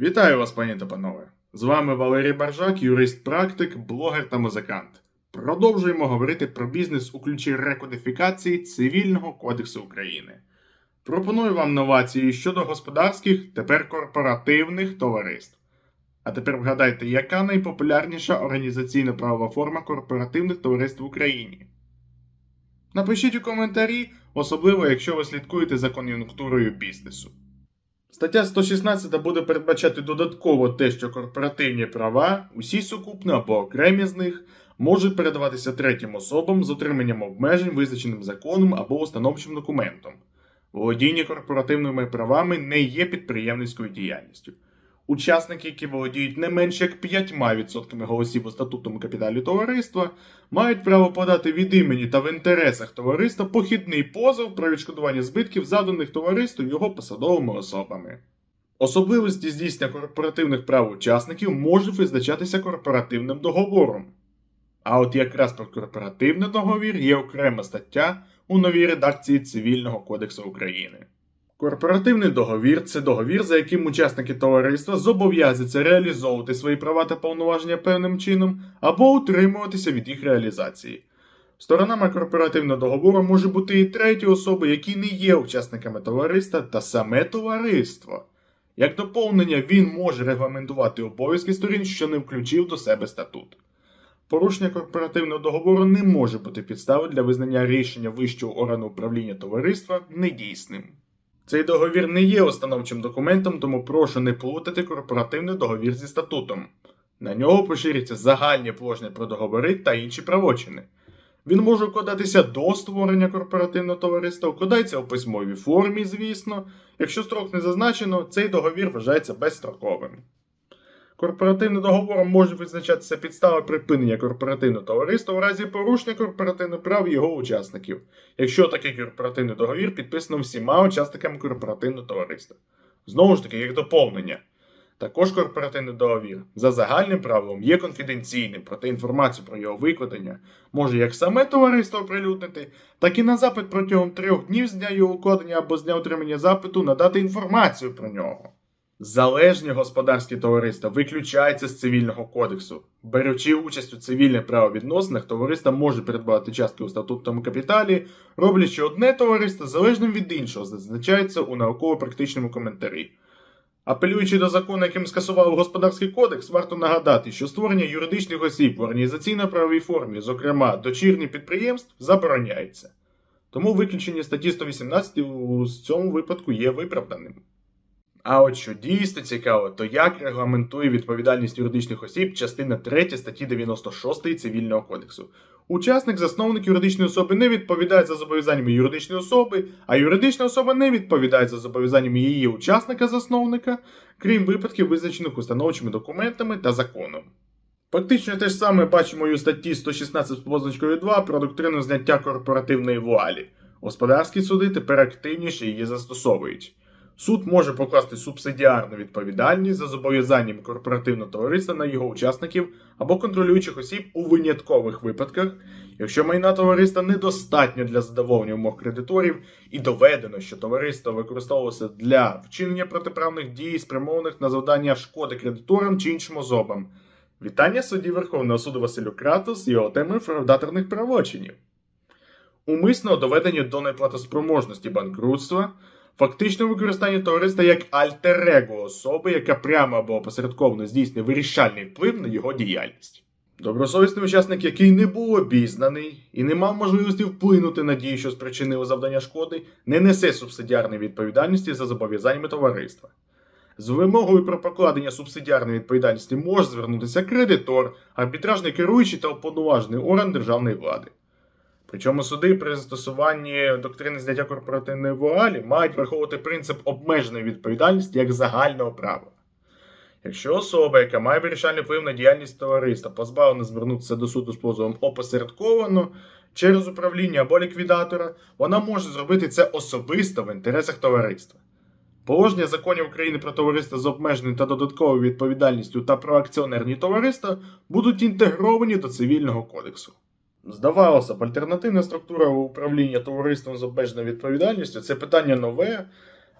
Вітаю вас, пані та панове! З вами Валерій Баржак, юрист-практик, блогер та музикант. Продовжуємо говорити про бізнес у ключі рекодифікації Цивільного кодексу України. Пропоную вам новації щодо господарських, тепер корпоративних товариств. А тепер вгадайте, яка найпопулярніша організаційна правова форма корпоративних товариств в Україні? Напишіть у коментарі, особливо якщо ви слідкуєте за кон'юнктурою бізнесу. Стаття 116 буде передбачати додатково те, що корпоративні права, усі сукупно або окремі з них, можуть передаватися третім особам з отриманням обмежень, визначеним законом або установчим документом. Володіння корпоративними правами не є підприємницькою діяльністю. Учасники, які володіють не менше як 5% голосів у статутному капіталі товариства, мають право подати від імені та в інтересах товариства похідний позов про відшкодування збитків, завданих товариству його посадовими особами. Особливості здійснення корпоративних прав учасників можуть визначатися корпоративним договором. А от якраз про корпоративний договір є окрема стаття у новій редакції Цивільного кодексу України. Корпоративний договір це договір, за яким учасники товариства зобов'язуються реалізовувати свої права та повноваження певним чином або утримуватися від їх реалізації. Сторонами корпоративного договору може бути і треті особи, які не є учасниками товариства та саме товариство. Як доповнення, він може регламентувати обов'язки сторін, що не включив до себе статут. Порушення корпоративного договору не може бути підставою для визнання рішення вищого органу управління товариства недійсним. Цей договір не є установчим документом, тому прошу не плутати корпоративний договір зі статутом. На нього поширюються загальні положення про договори та інші правочини. Він може укладатися до створення корпоративного товариства, укладається у письмовій формі, звісно. Якщо строк не зазначено, цей договір вважається безстроковим. Корпоративним договором може визначатися підстава припинення корпоративного товариства у разі порушення корпоративних прав його учасників, якщо такий корпоративний договір підписано всіма учасниками корпоративного товариства. Знову ж таки, як доповнення. Також корпоративний договір за загальним правилом є конфіденційним, проте інформацію про його викладення може як саме товариство оприлюднити, так і на запит протягом трьох днів з дня його укладення або з дня отримання запиту надати інформацію про нього. Залежні господарські товариства виключаються з цивільного кодексу. Беручи участь у цивільних правовідносинах, товариства може передбати частки у статутному капіталі, роблячи одне товариство залежним від іншого, зазначається у науково-практичному коментарі. Апелюючи до закону, яким скасував господарський кодекс, варто нагадати, що створення юридичних осіб в організаційно-правовій формі, зокрема дочірніх підприємств, забороняється. Тому виключення статті 118 у цьому випадку є виправданим. А от що дійсно цікаво, то як регламентує відповідальність юридичних осіб частина 3 статті 96 Цивільного кодексу. Учасник, засновник юридичної особи не відповідає за зобов'язаннями юридичної особи, а юридична особа не відповідає за зобов'язаннями її учасника-засновника, крім випадків, визначених установчими документами та законом. Фактично те ж саме бачимо і у статті 116 з позначкою 2 про доктрину зняття корпоративної вуалі. Господарські суди тепер активніше її застосовують. Суд може покласти субсидіарну відповідальність за зобов'язанням корпоративного товариства на його учасників або контролюючих осіб у виняткових випадках, якщо майна товариства недостатньо для задоволення умов кредиторів і доведено, що товариство використовувалося для вчинення протиправних дій, спрямованих на завдання шкоди кредиторам чи іншим особам. Вітання судді Верховного суду Василю Кратус з його темою фраудаторних правочинів. Умисного доведення до неплатоспроможності банкрутства. Фактично використання товариства як альтер-его особи, яка прямо або опосередковано здійснює вирішальний вплив на його діяльність. Добросовісний учасник, який не був обізнаний і не мав можливості вплинути на дії, що спричинили завдання шкоди, не несе субсидіарної відповідальності за зобов'язаннями товариства. З вимогою про покладення субсидіарної відповідальності може звернутися кредитор, арбітражний керуючий та уповноважений орган державної влади. Причому суди при застосуванні доктрини зняття корпоративної вуалі мають враховувати принцип обмеженої відповідальності як загального права. Якщо особа, яка має вирішальний вплив на діяльність товариства, позбавлена звернутися до суду з позовом опосередковано через управління або ліквідатора, вона може зробити це особисто в інтересах товариства. Положення законів України про товариства з обмеженою та додатковою відповідальністю та про акціонерні товариства будуть інтегровані до цивільного кодексу. Здавалося б, альтернативна структура управління товариством з обмеженою відповідальністю це питання нове,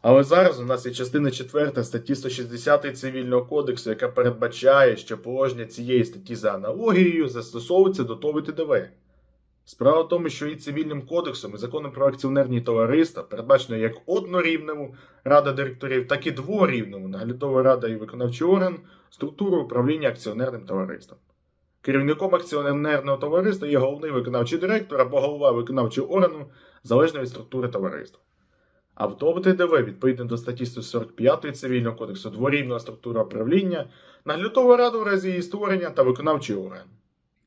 Але зараз у нас є частина 4 статті 160 Цивільного кодексу, яка передбачає, що положення цієї статті за аналогією застосовується до ТОВ ТДВ. Справа в тому, що і цивільним кодексом, і законом про акціонерні товариства передбачено як однорівневу рада директорів, так і дворівневу наглядова рада і виконавчий орган структуру управління акціонерним товариством. Керівником акціонерного товариства є головний виконавчий директор або голова виконавчого органу залежно від структури товариства. А в ТОВ відповідно до статті 145 Цивільного кодексу, дворівна структура управління, наглядова рада в разі її створення та виконавчий орган.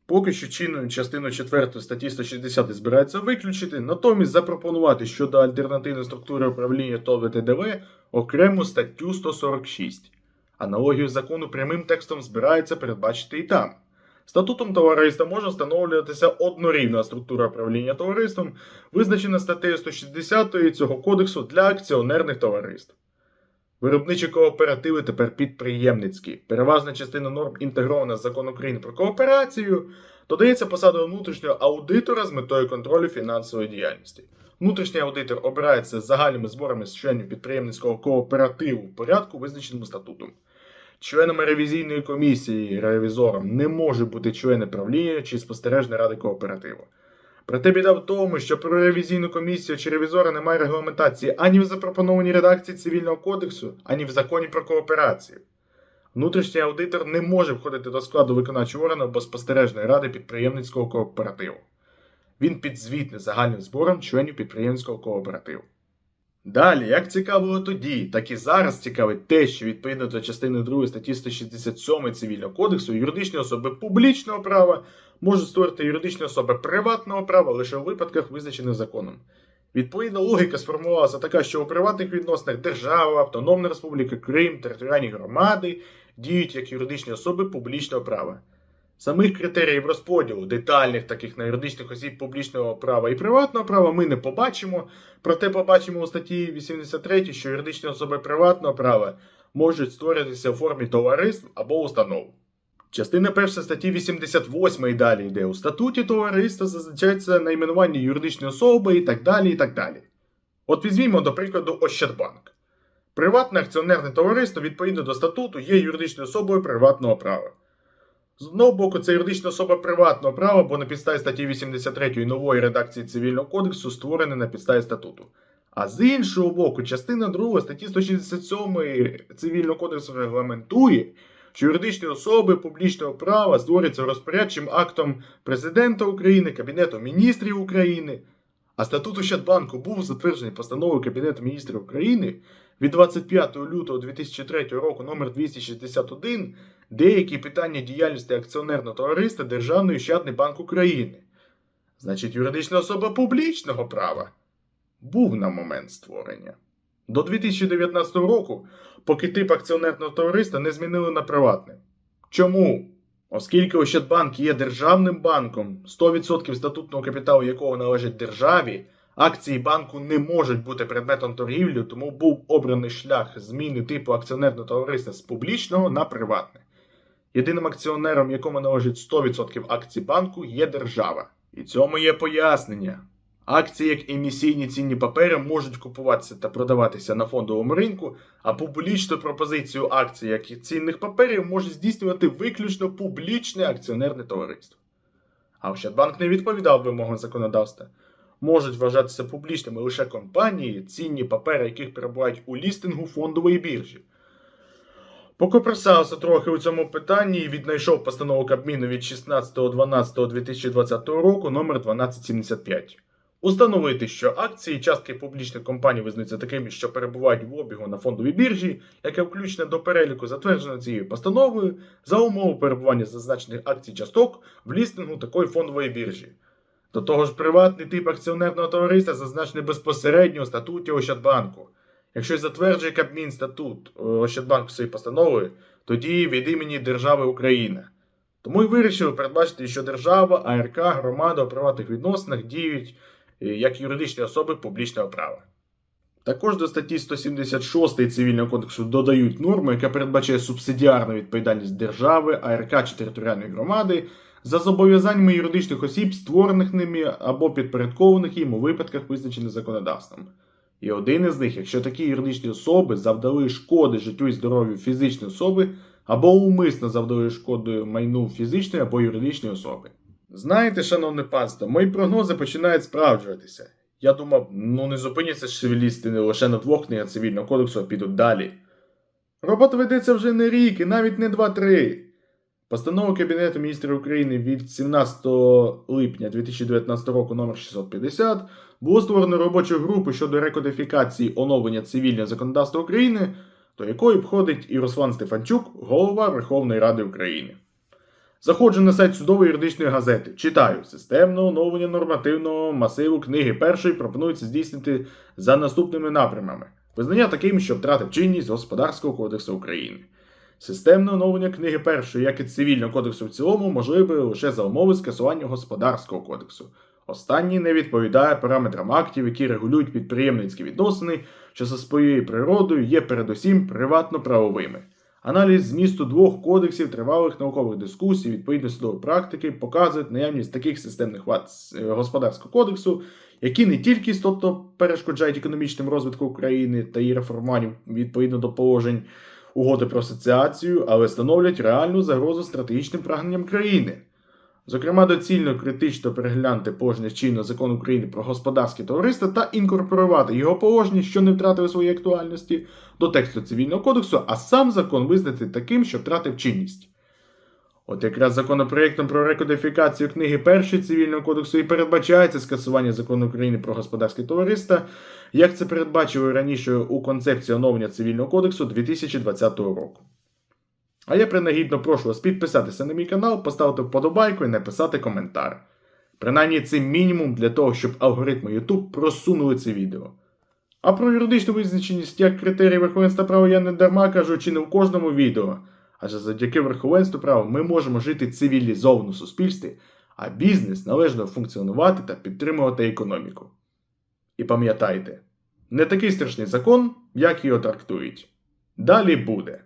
Поки що чинною частину 4 статті 160 збирається виключити, натомість запропонувати щодо альтернативної структури управління ТОВ ТДВ окрему статтю 146. Аналогію закону прямим текстом збирається передбачити і там. Статутом товариства може встановлюватися однорівна структура управління товариством, визначена статтею 160 цього кодексу для акціонерних товариств. Виробничі кооперативи тепер підприємницькі. Переважна частина норм інтегрована з закон України про кооперацію, додається посада внутрішнього аудитора з метою контролю фінансової діяльності. Внутрішній аудитор обирається загальними зборами з членів підприємницького кооперативу в порядку, визначеному статутом. Членами ревізійної комісії ревізором не може бути члени правління чи спостережної ради кооперативу. Проте біда в тому, що про ревізійну комісію чи ревізора немає регламентації ані в запропонованій редакції цивільного кодексу, ані в законі про кооперацію. Внутрішній аудитор не може входити до складу виконавчого органу або спостережної ради підприємницького кооперативу. Він підзвітний загальним збором членів підприємницького кооперативу. Далі, як цікавило тоді, так і зараз цікавить те, що відповідно до частини 2 статті 167 Цивільного кодексу юридичні особи публічного права можуть створити юридичні особи приватного права лише у випадках, визначених законом. Відповідна логіка сформувалася така, що у приватних відносинах держава, Автономна Республіка Крим, територіальні громади діють як юридичні особи публічного права. Самих критеріїв розподілу, детальних таких на юридичних осіб публічного права і приватного права ми не побачимо. Проте побачимо у статті 83, що юридичні особи приватного права можуть створитися у формі товариств або установ. Частина перша статті 88 і далі йде у статуті товариства, зазначається найменування юридичної особи і так далі. і так далі. От візьмімо, до прикладу, Ощадбанк. Приватне акціонерне товариство відповідно до статуту є юридичною особою приватного права. З одного боку, це юридична особа приватного права, бо на підставі статті 83 нової редакції Цивільного кодексу створене на підставі статуту. А з іншого боку, частина 2 статті 167 Цивільного кодексу регламентує, що юридичні особи публічного права створюються розпорядчим актом Президента України, Кабінету міністрів України. А статут Ощадбанку був затверджений постановою Кабінету міністрів України від 25 лютого 2003 року номер 261 деякі питання діяльності акціонерного товариства Державний Ощадний банк України. Значить, юридична особа публічного права був на момент створення. До 2019 року, поки тип акціонерного товариства не змінили на приватне. Чому? Оскільки Ощадбанк є державним банком, 100% статутного капіталу якого належить державі, акції банку не можуть бути предметом торгівлі, тому був обраний шлях зміни типу акціонерного товариства з публічного на приватне. Єдиним акціонером, якому належить 100% акцій банку, є держава. І цьому є пояснення. Акції як емісійні цінні папери можуть купуватися та продаватися на фондовому ринку, а публічну пропозицію акцій як цінних паперів може здійснювати виключно публічне акціонерне товариство. А Ощадбанк не відповідав вимогам законодавства. Можуть вважатися публічними лише компанії, цінні папери, яких перебувають у лістингу фондової біржі. Покопирсався трохи у цьому питанні і віднайшов постанову Кабміну від 16.12.2020 року номер 1275 Установити, що акції частки публічних компаній визнаються такими, що перебувають в обігу на фондовій біржі, яке включене до переліку, затверджено цією постановою, за умови перебування зазначених акцій часток в лістингу такої фондової біржі. До того ж, приватний тип акціонерного товариства зазначений безпосередньо у статуті Ощадбанку. Якщо затверджує Кабмін статут е, Ощадбанку своєю постановою, тоді від імені держави Україна. Тому й вирішили передбачити, що держава, АРК, громада у приватних відносинах діють е, як юридичні особи публічного права. Також до статті 176 Цивільного кодексу додають норму, яка передбачає субсидіарну відповідальність держави, АРК чи територіальної громади за зобов'язаннями юридичних осіб, створених ними або підпорядкованих їм у випадках, визначених законодавством. І один із них, якщо такі юридичні особи завдали шкоди життю і здоров'ю фізичної особи або умисно завдали шкоду майну фізичної або юридичної особи. Знаєте, шановне панство, мої прогнози починають справджуватися. Я думав, ну не зупиняться шевелісти не лише на двох книгах цивільного кодексу, а підуть далі. Робота ведеться вже не рік і навіть не 2-3. Постанова Кабінету міністрів України від 17 липня 2019 року номер 650 було створено робочу групу щодо рекодифікації оновлення цивільного законодавства України, до якої входить і Руслан Стефанчук, голова Верховної Ради України. Заходжу на сайт судової юридичної газети. Читаю системне оновлення нормативного масиву книги першої пропонується здійснити за наступними напрямами: визнання таким, що втратив чинність Господарського кодексу України. Системне оновлення книги першої, як і цивільного кодексу в цілому, можливе лише за умови скасування господарського кодексу. Останній не відповідає параметрам актів, які регулюють підприємницькі відносини, що за своєю природою є передусім приватно-правовими. Аналіз змісту двох кодексів тривалих наукових дискусій, відповідно судової практики, показують наявність таких системних вад е, господарського кодексу, які не тільки тобто, перешкоджають економічним розвитку України та її реформуванню відповідно до положень угоди про асоціацію, але становлять реальну загрозу стратегічним прагненням країни. Зокрема, доцільно критично переглянути положення чинного закону України про господарське товариство та інкорпорувати його положення, що не втратили своєї актуальності, до тексту цивільного кодексу, а сам закон визнати таким, що втратив чинність. От якраз законопроектом про рекодифікацію книги першої цивільного кодексу і передбачається скасування закону України про господарське товариство, як це передбачили раніше у концепції оновлення цивільного кодексу 2020 року. А я принагідно прошу вас підписатися на мій канал, поставити вподобайку і написати коментар. Принаймні це мінімум для того, щоб алгоритми YouTube просунули це відео. А про юридичну визначеність як критерій верховенства права я не дарма кажу чи не в кожному відео. Адже завдяки верховенству права ми можемо жити цивілізовано в суспільстві, а бізнес належно функціонувати та підтримувати економіку. І пам'ятайте, не такий страшний закон, як його трактують. Далі буде.